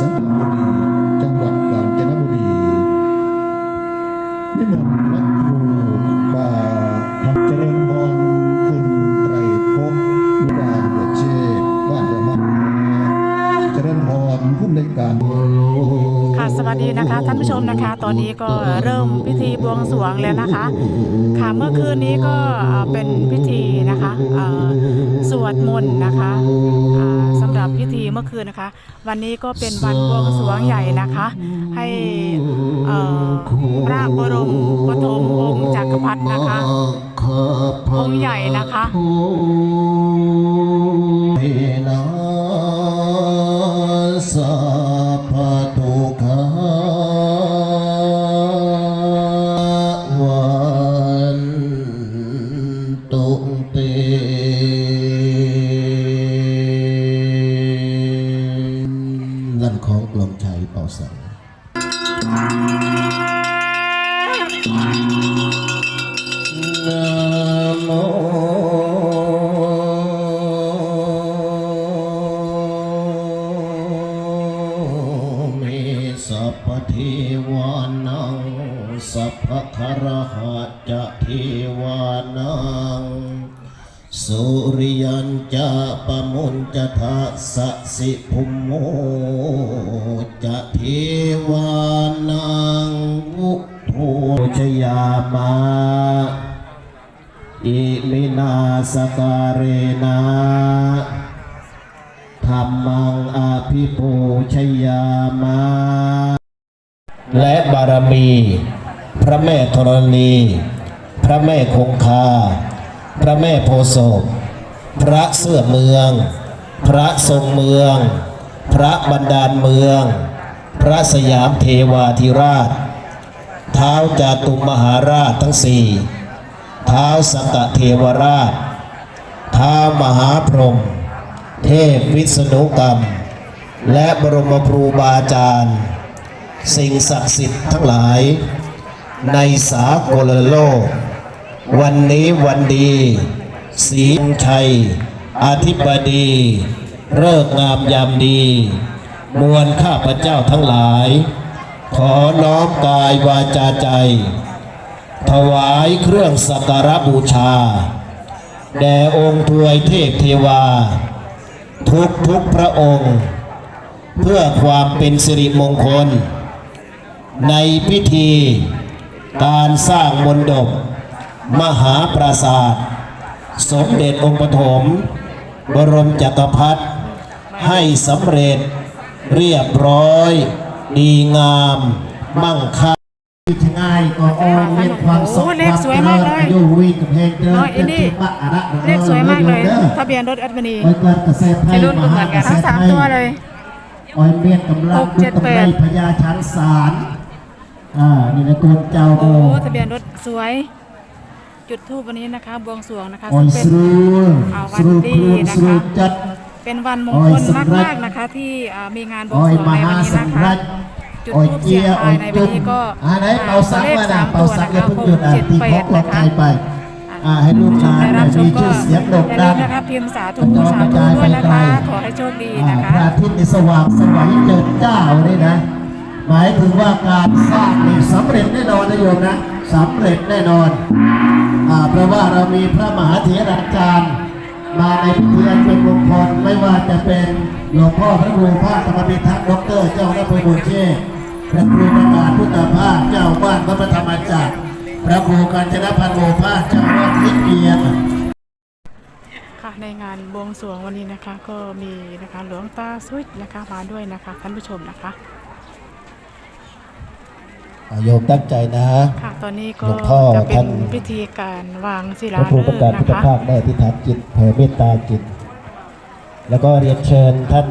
สังบุรีจังหวัดกาญจนบุรีนิมนต์พระครูบาทำเจริญพรคุณไตรภพบุดาหัวเชษบ้านระมัดเจริญพรผู้ในการ ค่ะสวัสดีนะคะท่านผู้ชมนะคะ ตอนนี้ก็เริ่มพิธีบวงสรวงแล้วนะคะ ค่ะเมื่อคืนนี้ก็เป็นพิธีนะคะสวดมนต์นะคะอ่าสำหรับพิธีเมื่อคืนนะคะ วันนี้ก็เป็นวันบวงสรวงใหญ่นะคะ ให้พระบรมปฐมองค์จักรพรรดินะคะองค์ใหญ่นะคะสัพ สัพพะเทวานังสัพพะคารหะจะเทวานังสุริยันจะปมุนจะทัสสะสิภุมโมจะเทวานัง วุโธชยามาอิมินาสการนะธรรมังอาภิปูชยามาและบารมี พระแม่ธรณี พระแม่คงคา พระแม่โพศพพระเสื้อเมือง พระทรงเมือง พระบันดาลเมือง พระสยามเทวาธิราช เท้าจาตุมหาราชทั้งสี่เท้าสักกะเทวราชเท้ามหาพรหมเทพวิษณุกรรม และบรมครูบาอาจารย์ สิ่งศักดิ์สิทธิ์ทั้งหลาย ในสากลโลก วันนี้วันดีศรีชัย อธิบดีเลิกงามยามดี มวลข้าพเจ้าทั้งหลาย ขอน้อมกายวาจาใจ ถวายเครื่องสักการบูชา แด่องค์ทวยเทพเทวา ทุกทุกพระองค์ เพื่อความเป็นสิริมงคล ในพิธี การสร้างมนดบมหาปราสาท สมเด็จองค์ปฐมบรมจักรพรรดิให้สำเร็จเรียบร้อย ดีงามมั่งคั่งง่ายก็ออนเรียนความสุขโอ้เลขสวยมากเลยอยู่วิ่งกับเพลงเดินน้อยอินดี้ปะอะระเลขสวยมากเลยทะเบียนรถแอดมินีไว้เกิดเกษตรไทที่ยรุ่นก็เหมือนกันทั้งสามตัวเลยออยเมียนกำลังหกเจ็ดดุตำแปไรดพญาชันสารอ่านี่นะกนเจ้าโอโอ้ทะเบียนรถสวย จุดทูปวันนี้นะคะบวงสรวงนะคะออยซึ่งเป็นสรูลอ่าวัสนรูดีครูนนะคะสรูจัด เป็นวันมงโอ้คยลสำรัมาจกๆนะคะที่อ่ามีงานบวองอสยรวงมในวันหานี้สันะงคะรัตจุดออยทูปเจีเสียยงอทาอยยในวันจุดนี้ก็อ่าไหนเป่าสักเลขมาสานะมเป่าตัวสักนะอย่าคะเพิ่งหหยุดกอะเจ็ดที่แปพดกลนะงคะใจไปอ่าให้ลูกหลานได้รับชมีมก็ชื่อเสียงโด่งอย่าดัลืงมนะคะพิมพ์สาธุกระจสาอกกระธุจายด้วยนะไปไกลคะขอให้โชคดีอ่านะพระคะอาทิตย์นี่สว่างสวัยเจิดจ้าเลยนะ หมายถึงว่าการสร้างนี่สำเร็จแน่นอนนะโยมนะสำเร็จแน่นอนอ่าเพราะว่าเรามีพระมหาเถราจารย์ มาในพิธีอันเป็นมงคลไม่ว่าจะเป็นหลวงพ่อพระครูภาคธรรมพิทักษ์ดร เจ้าหน้าพระบุญเชษพระครูประกาศพุทธภาคเจ้าบ้านพระธรรมจักรพระครูกาญจนพันโมภาคเจ้าวัดลิเกียรค่ะในงานบวงสรวงวันนี้นะคะก็มีนะคะหลวงตาสวิตนะคะมาด้วยนะคะท่านผู้ชมนะคะ โยมตั้งใจนะค่ะตอนนี้ก็หลวงพ่อจะเป็ท่านนพิธีการวางศิพลาระครูฤประกกาศษ์พุทนะธคะภาคได้อธิษฐานจิตแผ่เมตตาจิต แล้วก็เรียนเชิญท่าน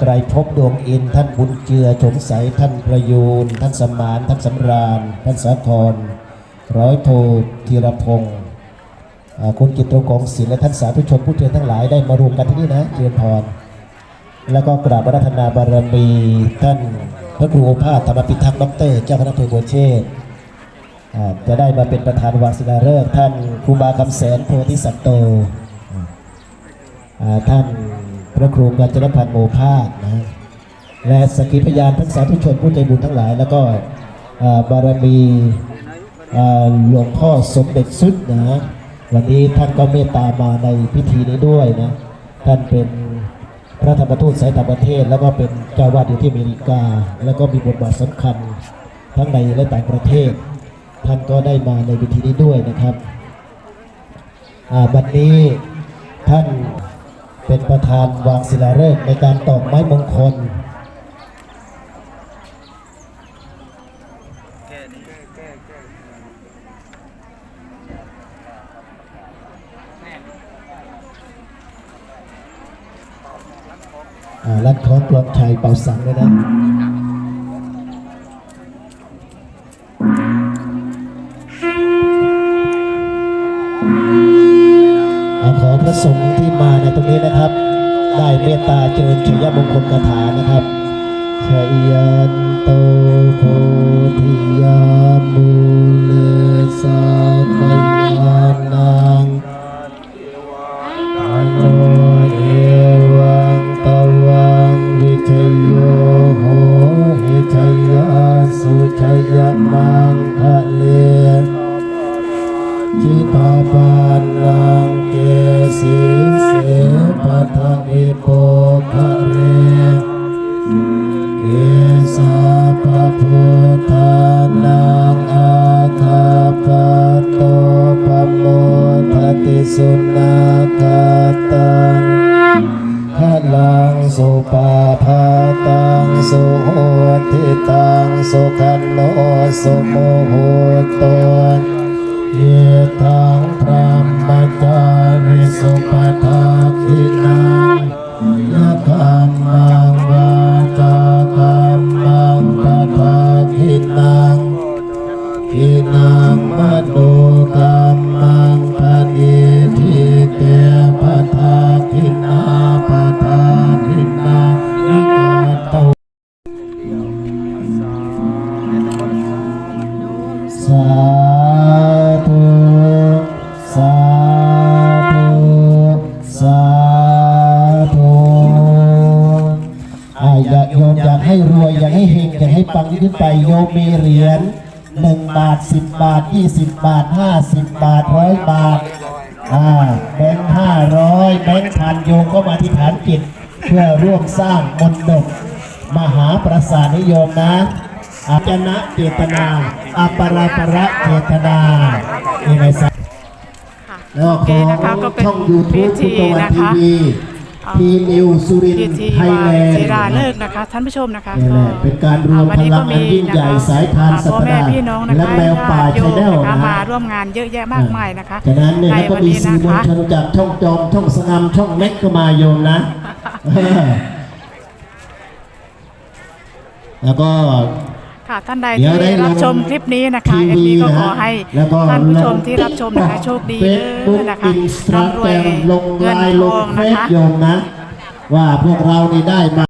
ไกรภพดวงอินทร์ท่านบุญเจือชมใสท่านประยูนท่านสมานท่านสำราญ ท่านสาคร ร้อยโทธีรพงศ์อ่าคุณกิตตรงกองศิลป์และท่านสาธุชนผู้เจริญทั้งหลายได้มารวมกันที่นี่นะเจริญพร แล้วก็กราบอารัธนาบารมีท่าน พระครูโอภาสธรรมปิทักษ์ดอกเตอรเจ้าคณะอำเภอบัวเชษจะได้มาเป็นประธานวางศิลาฤกษ์ท่านครูบาคำแสนโพธิสัตโตท่านพระครูกัญจนพันธ์โมภาสนะและสกขีพยานทั้งสาธุชนผู้ใจบุญทั้งหลาย แล้วก็บารมีหลวงพ่อสมเด็จสุดนะวันนี้ท่านก็เมตตามาในพิธีนี้ด้วยนะท่านเป็น พระธรรมทูตสายต่างประเทศ แล้วก็เป็นเจ้าวาดอยู่ที่อเมริกา แล้วก็มีบทบาทสำคัญทั้งในและต่างประเทศ ท่านก็ได้มาในพิธีนี้ด้วยนะครับอ่าวันนี้ท่านเป็นประธานวางศิลาฤกษ์ในการตอกไม้มงคล รัดของกลองชัยเป่าสังเลยนะอาขอพระสงฆ์ที่มาในตรงนี้นะครับ ได้เมตตาเจริญชัยมงคลคาถานะครับชัยยันโตโพธิยามูเล จิตาปานลังเกสิเสปัทมิโปคะเรเกสาปะพุทานังอาคาปะโตปโมทติสุนาคาตังขลังสุปาพาตังสุโหติตังสุขันโนสุโมโห ให้รวยอยากให้เฮงอยากให้ปังยิ่งขึ้นไปโยมมีเหรียญหนึ่งบาทสิบบาทยี่สิบบาทห้าสิบบาทร้อยบาทอ่าแบงค์ห้าร้อยแบงค์พันโยมก็มาที่ฐานจิตเพื่อร่วมสร้างมนต์ดกมหาประสาทนิยมนะอาจนะเจตนาอัปราประเจตนานี่ไงสักค่ะแล้วโอก็เคนะคะก็เป็นช่องยูทูพิบพุธีทธวันนะทีคะวี ทีนิวสุรินพิทร์ธีไทยวางแลนด์ศิลาฤกษ์นะคะท่านผู้ชมนะคะนี่แหละเป็นการรวมอ่วันนี้พลังก็อันยิ่งใหญ่นะคะสายทานอ่สัพ่ปอแม่ดาห์พี่น้องนะคะและแมวป่าญติโยม Channel นะคะนะมาร่วมงานเยอะแยะมากมายนะคะฉะนั้นเนี่ยในแล้วก็วันมีนี้สื่นะอมวลคะ ชนจากช่องจอมช่องสงามช่องเม็กก็มาโยมนะ แล้วก็ ค่ะท่านใดเดี๋ยวได้ที่ลรับงชมคลิปนี้นะคะทีเอ็วีมีก็นะขอให้แล้วก็ท่านผู้ชมที่รับชมนะคะโชคดีเฟเด้ซบุ๊กอนะคะอินสตาร่ำรแกวยรมลงเงินไลน์ทลองงเฟนะซคะโยมนะว่าพวกเรานี่ได้มา